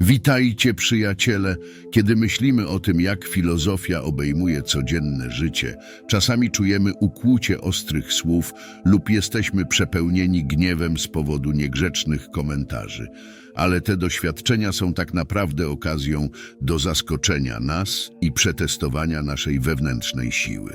Witajcie, przyjaciele. Kiedy myślimy o tym, jak filozofia obejmuje codzienne życie, czasami czujemy ukłucie ostrych słów lub jesteśmy przepełnieni gniewem z powodu niegrzecznych komentarzy. Ale te doświadczenia są tak naprawdę okazją do zaskoczenia nas i przetestowania naszej wewnętrznej siły.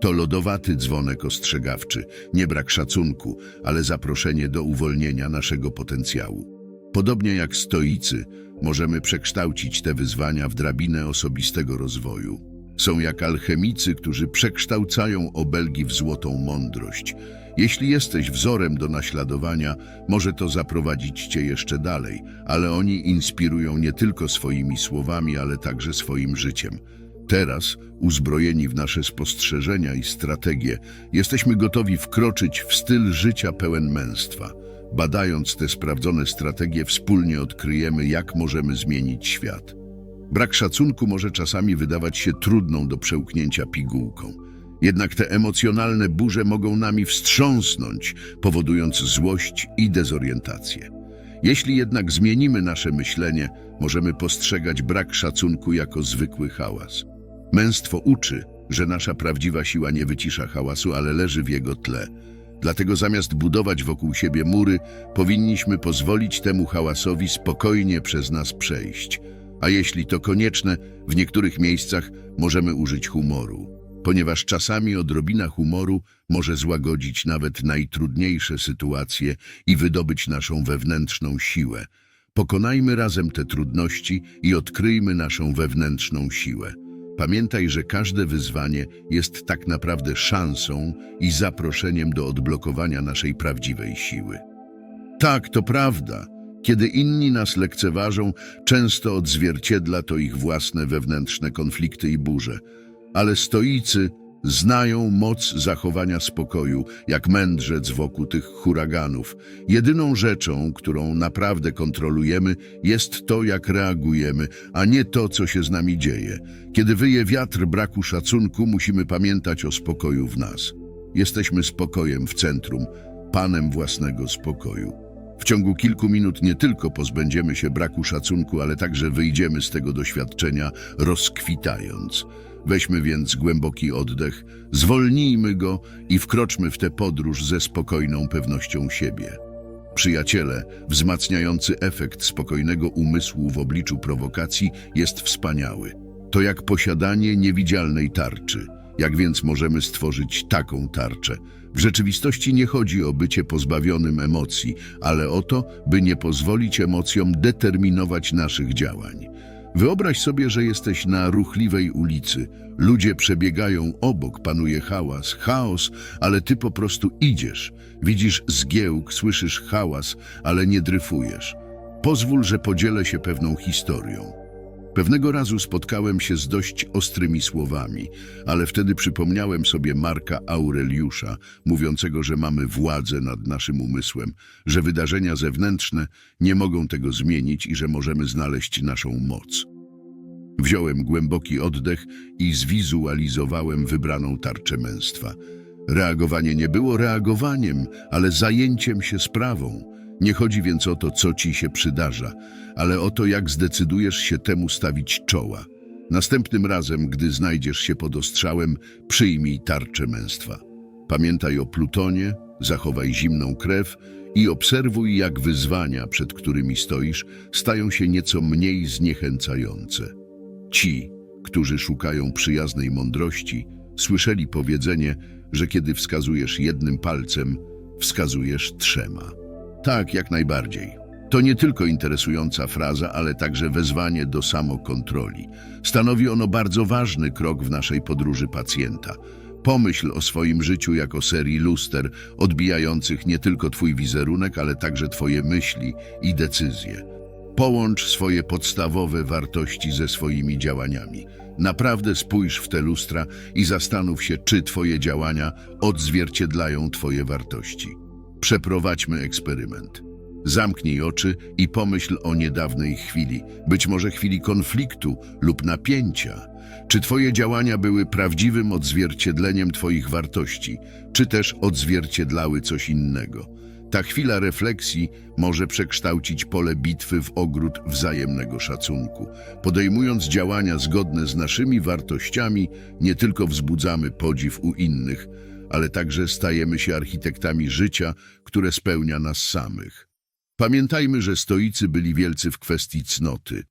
To lodowaty dzwonek ostrzegawczy, nie brak szacunku, ale zaproszenie do uwolnienia naszego potencjału. Podobnie jak stoicy, możemy przekształcić te wyzwania w drabinę osobistego rozwoju. Są jak alchemicy, którzy przekształcają obelgi w złotą mądrość. Jeśli jesteś wzorem do naśladowania, może to zaprowadzić cię jeszcze dalej, ale oni inspirują nie tylko swoimi słowami, ale także swoim życiem. Teraz, uzbrojeni w nasze spostrzeżenia i strategie, jesteśmy gotowi wkroczyć w styl życia pełen męstwa. Badając te sprawdzone strategie, wspólnie odkryjemy, jak możemy zmienić świat. Brak szacunku może czasami wydawać się trudną do przełknięcia pigułką. Jednak te emocjonalne burze mogą nami wstrząsnąć, powodując złość i dezorientację. Jeśli jednak zmienimy nasze myślenie, możemy postrzegać brak szacunku jako zwykły hałas. Męstwo uczy, że nasza prawdziwa siła nie wycisza hałasu, ale leży w jego tle. Dlatego zamiast budować wokół siebie mury, powinniśmy pozwolić temu hałasowi spokojnie przez nas przejść. A jeśli to konieczne, w niektórych miejscach możemy użyć humoru, ponieważ czasami odrobina humoru może złagodzić nawet najtrudniejsze sytuacje i wydobyć naszą wewnętrzną siłę. Pokonajmy razem te trudności i odkryjmy naszą wewnętrzną siłę. Pamiętaj, że każde wyzwanie jest tak naprawdę szansą i zaproszeniem do odblokowania naszej prawdziwej siły. Tak, to prawda. Kiedy inni nas lekceważą, często odzwierciedla to ich własne wewnętrzne konflikty i burze. Ale stoicy znają moc zachowania spokoju, jak mędrzec wokół tych huraganów. Jedyną rzeczą, którą naprawdę kontrolujemy, jest to, jak reagujemy, a nie to, co się z nami dzieje. Kiedy wyje wiatr braku szacunku, musimy pamiętać o spokoju w nas. Jesteśmy spokojem w centrum, panem własnego spokoju. W ciągu kilku minut nie tylko pozbędziemy się braku szacunku, ale także wyjdziemy z tego doświadczenia rozkwitając. Weźmy więc głęboki oddech, zwolnijmy go i wkroczmy w tę podróż ze spokojną pewnością siebie. Przyjaciele, wzmacniający efekt spokojnego umysłu w obliczu prowokacji jest wspaniały. To jak posiadanie niewidzialnej tarczy. Jak więc możemy stworzyć taką tarczę? W rzeczywistości nie chodzi o bycie pozbawionym emocji, ale o to, by nie pozwolić emocjom determinować naszych działań. Wyobraź sobie, że jesteś na ruchliwej ulicy. Ludzie przebiegają obok, panuje hałas, chaos, ale ty po prostu idziesz. Widzisz zgiełk, słyszysz hałas, ale nie dryfujesz. Pozwól, że podzielę się pewną historią. Pewnego razu spotkałem się z dość ostrymi słowami, ale wtedy przypomniałem sobie Marka Aureliusza, mówiącego, że mamy władzę nad naszym umysłem, że wydarzenia zewnętrzne nie mogą tego zmienić i że możemy znaleźć naszą moc. Wziąłem głęboki oddech i zwizualizowałem wybraną tarczę męstwa. Reagowanie nie było reagowaniem, ale zajęciem się sprawą. Nie chodzi więc o to, co ci się przydarza, ale o to, jak zdecydujesz się temu stawić czoła. Następnym razem, gdy znajdziesz się pod ostrzałem, przyjmij tarczę męstwa. Pamiętaj o Plutonie, zachowaj zimną krew i obserwuj, jak wyzwania, przed którymi stoisz, stają się nieco mniej zniechęcające. Ci, którzy szukają przyjaznej mądrości, słyszeli powiedzenie, że kiedy wskazujesz jednym palcem, wskazujesz trzema. Tak, jak najbardziej. To nie tylko interesująca fraza, ale także wezwanie do samokontroli. Stanowi ono bardzo ważny krok w naszej podróży pacjenta. Pomyśl o swoim życiu jako serii luster, odbijających nie tylko Twój wizerunek, ale także Twoje myśli i decyzje. Połącz swoje podstawowe wartości ze swoimi działaniami. Naprawdę spójrz w te lustra i zastanów się, czy Twoje działania odzwierciedlają Twoje wartości. Przeprowadźmy eksperyment. Zamknij oczy i pomyśl o niedawnej chwili, być może chwili konfliktu lub napięcia. Czy Twoje działania były prawdziwym odzwierciedleniem Twoich wartości, czy też odzwierciedlały coś innego? Ta chwila refleksji może przekształcić pole bitwy w ogród wzajemnego szacunku. Podejmując działania zgodne z naszymi wartościami, nie tylko wzbudzamy podziw u innych, ale także stajemy się architektami życia, które spełnia nas samych. Pamiętajmy, że stoicy byli wielcy w kwestii cnoty.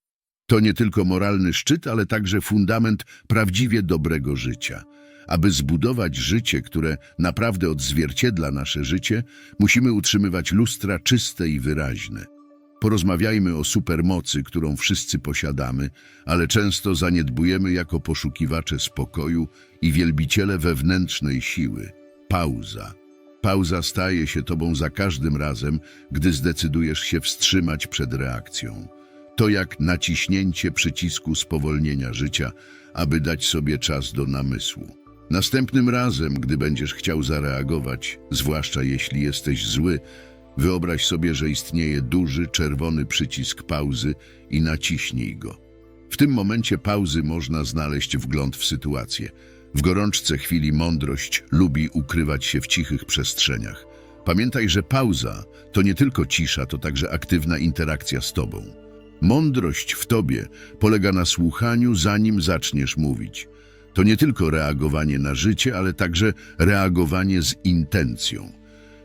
To nie tylko moralny szczyt, ale także fundament prawdziwie dobrego życia. Aby zbudować życie, które naprawdę odzwierciedla nasze życie, musimy utrzymywać lustra czyste i wyraźne. Porozmawiajmy o supermocy, którą wszyscy posiadamy, ale często zaniedbujemy jako poszukiwacze spokoju i wielbiciele wewnętrznej siły. Pauza. Pauza staje się tobą za każdym razem, gdy zdecydujesz się wstrzymać przed reakcją. To jak naciśnięcie przycisku spowolnienia życia, aby dać sobie czas do namysłu. Następnym razem, gdy będziesz chciał zareagować, zwłaszcza jeśli jesteś zły, wyobraź sobie, że istnieje duży czerwony przycisk pauzy i naciśnij go. W tym momencie pauzy można znaleźć wgląd w sytuację. W gorączce chwili mądrość lubi ukrywać się w cichych przestrzeniach. Pamiętaj, że pauza to nie tylko cisza, to także aktywna interakcja z tobą. Mądrość w tobie polega na słuchaniu, zanim zaczniesz mówić. To nie tylko reagowanie na życie, ale także reagowanie z intencją.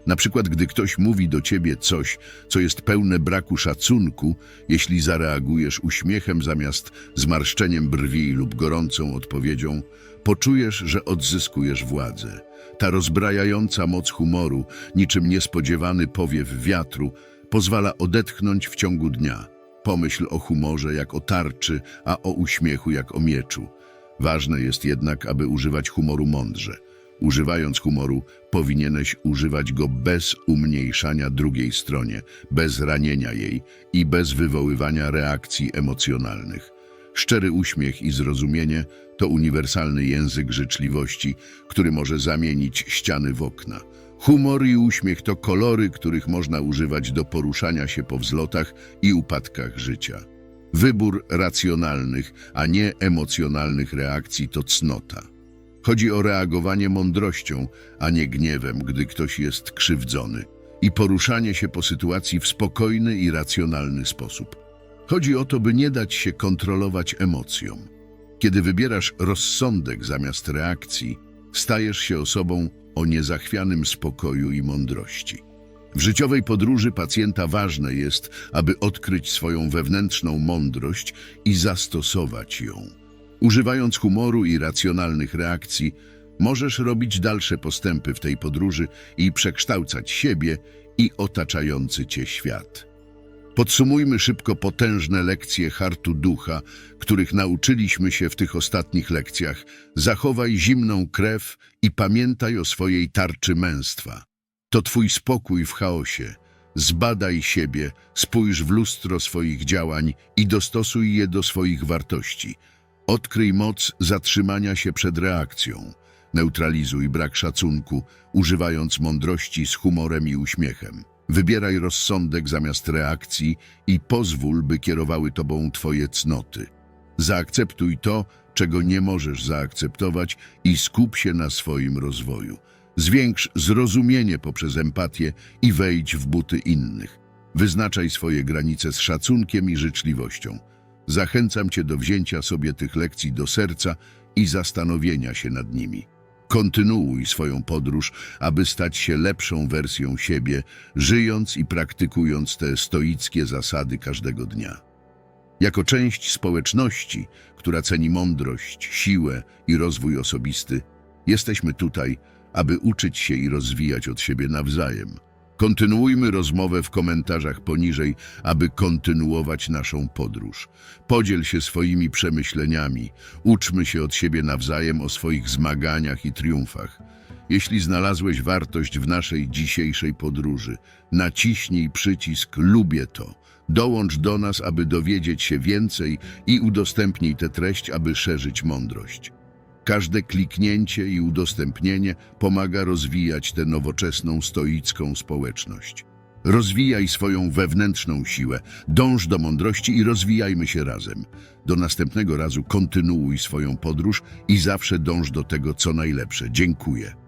Na przykład, gdy ktoś mówi do ciebie coś, co jest pełne braku szacunku, jeśli zareagujesz uśmiechem zamiast zmarszczeniem brwi lub gorącą odpowiedzią, poczujesz, że odzyskujesz władzę. Ta rozbrajająca moc humoru, niczym niespodziewany powiew wiatru, pozwala odetchnąć w ciągu dnia. Pomyśl o humorze jak o tarczy, a o uśmiechu jak o mieczu. Ważne jest jednak, aby używać humoru mądrze. Używając humoru, powinieneś używać go bez umniejszania drugiej stronie, bez ranienia jej i bez wywoływania reakcji emocjonalnych. Szczery uśmiech i zrozumienie to uniwersalny język życzliwości, który może zamienić ściany w okna. Humor i uśmiech to kolory, których można używać do poruszania się po wzlotach i upadkach życia. Wybór racjonalnych, a nie emocjonalnych reakcji to cnota. Chodzi o reagowanie mądrością, a nie gniewem, gdy ktoś jest krzywdzony, i poruszanie się po sytuacji w spokojny i racjonalny sposób. Chodzi o to, by nie dać się kontrolować emocjom. Kiedy wybierasz rozsądek zamiast reakcji, stajesz się osobą o niezachwianym spokoju i mądrości. W życiowej podróży pacjenta ważne jest, aby odkryć swoją wewnętrzną mądrość i zastosować ją. Używając humoru i racjonalnych reakcji, możesz robić dalsze postępy w tej podróży i przekształcać siebie i otaczający cię świat. Podsumujmy szybko potężne lekcje hartu ducha, których nauczyliśmy się w tych ostatnich lekcjach. Zachowaj zimną krew i pamiętaj o swojej tarczy męstwa. To twój spokój w chaosie. Zbadaj siebie, spójrz w lustro swoich działań i dostosuj je do swoich wartości. Odkryj moc zatrzymania się przed reakcją. Neutralizuj brak szacunku, używając mądrości z humorem i uśmiechem. Wybieraj rozsądek zamiast reakcji i pozwól, by kierowały tobą twoje cnoty. Zaakceptuj to, czego nie możesz zaakceptować i skup się na swoim rozwoju. Zwiększ zrozumienie poprzez empatię i wejdź w buty innych. Wyznaczaj swoje granice z szacunkiem i życzliwością. Zachęcam Cię do wzięcia sobie tych lekcji do serca i zastanowienia się nad nimi. Kontynuuj swoją podróż, aby stać się lepszą wersją siebie, żyjąc i praktykując te stoickie zasady każdego dnia. Jako część społeczności, która ceni mądrość, siłę i rozwój osobisty, jesteśmy tutaj, aby uczyć się i rozwijać od siebie nawzajem. Kontynuujmy rozmowę w komentarzach poniżej, aby kontynuować naszą podróż. Podziel się swoimi przemyśleniami, uczmy się od siebie nawzajem o swoich zmaganiach i triumfach. Jeśli znalazłeś wartość w naszej dzisiejszej podróży, naciśnij przycisk Lubię to. Dołącz do nas, aby dowiedzieć się więcej i udostępnij tę treść, aby szerzyć mądrość. Każde kliknięcie i udostępnienie pomaga rozwijać tę nowoczesną stoicką społeczność. Rozwijaj swoją wewnętrzną siłę, dąż do mądrości i rozwijajmy się razem. Do następnego razu kontynuuj swoją podróż i zawsze dąż do tego, co najlepsze. Dziękuję.